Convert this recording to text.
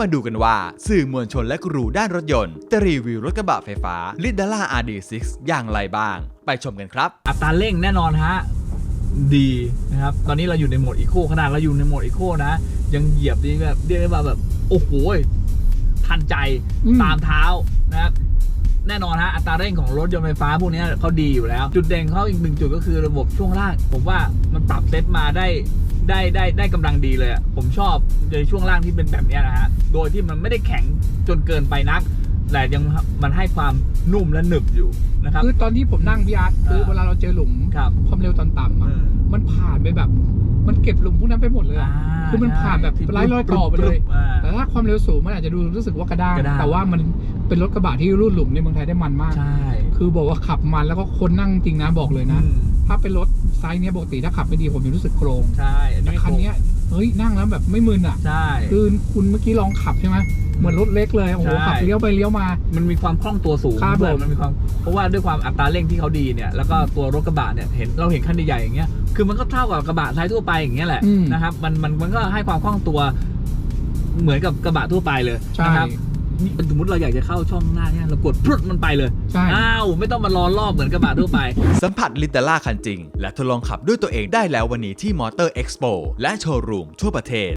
มาดูกันว่า สื่อมวลชนและกรูด้านรถยนต์จะรีวิวรถกระบะไฟฟ้า l i d a l a RD6 อย่างไรบ้าง ไปชมกันครับ อัตราเร่งแน่นอนฮะ ดีนะครับ ตอนนี้เราอยู่ในโหมดอีโคขนาดเราอยู่ในโหมดอีโคนะ ยังเหยียบนี่แบบเรียกได้ว่าแบบ โอ้โหทันใจอืมตามเท้านะครับแน่นอนฮะอัตราเร่งของรถยนต์ไฟฟ้าพวกนี้เขาดีอยู่แล้ว จุดเด่นของเขาอีกหนึ่งจุดก็คือระบบช่วงล่าง ผมว่ามันปรับเซตมาได้ ได้ได้ได้กำลังดีเลยอะผมชอบในช่วงล่างที่เป็นแบบเนี้ยนะฮะโดยที่มันไม่ได้แข็งจนเกินไปนัก แต่ยังมันให้ความนุ่มและหนึบอยู่นะครับคือตอนที่ผมนั่งพี่อาร์ตคืออ่าเวลาเราเจอหลุมครับความเร็วตอนต่ำอะมันผ่านไปแบบ มันเก็บหลุมพวกนั้นไปหมดเลยอะคือมันผ่านแบบไร้รอยต่อไปเลยอ่า แต่ถ้าความเร็วสูงมันอาจจะดูรู้สึกว่ากระด้างกระด้าง แต่ว่ามันเป็นรถกระบะที่รูดหลุมในเมืองไทยได้มันมาก ใช่คือบอกว่าขับมันแล้วก็คนนั่งจริงนะบอกเลยนะ อืมถ้าเป็นรถไซส์เนี้ยปกติถ้าขับไม่ดีผมจะรู้สึกโครงใช่อันแต่นี้คันเนี้ยเฮ้ยนั่งแล้วแบบไม่มึนอะ ใช่ คือคุณเมื่อกี้ลองขับใช่ไหมเหมือนรถเล็กเลยโอ้โหใช่ ขับเลี้ยวไปเลี้ยวมา มันมีความคล่องตัวสูงครับด้วยผม มันมีความเพราะว่าด้วยความอัตราเร่งที่เขาดีเนี่ยแล้วก็ตัวรถกระบะเนี่ยเห็นเราเห็นคันใหญ่ๆอย่างเงี้ยคือมันก็เท่ากับกระบะไซส์ทั่วไปอย่างเงี้ยแหละอืมนะครับมันมันมันก็ให้ความคล่องตัว เหมือนกับกระบะทั่วไปเลยใช่ นะครับนี่สมมติเราอยากจะเข้าช่องหน้าเนี่ยเรากดพรุดมันไปเลยใช่ อ้าวไม่ต้องมารอรอบเหมือนกระบะทั่วไป สัมผัส l i d a l a คันจริง และทดลองขับด้วยตัวเองได้แล้ววันนี้ที่ Motor Expo และโชว์รูมทั่วประเทศ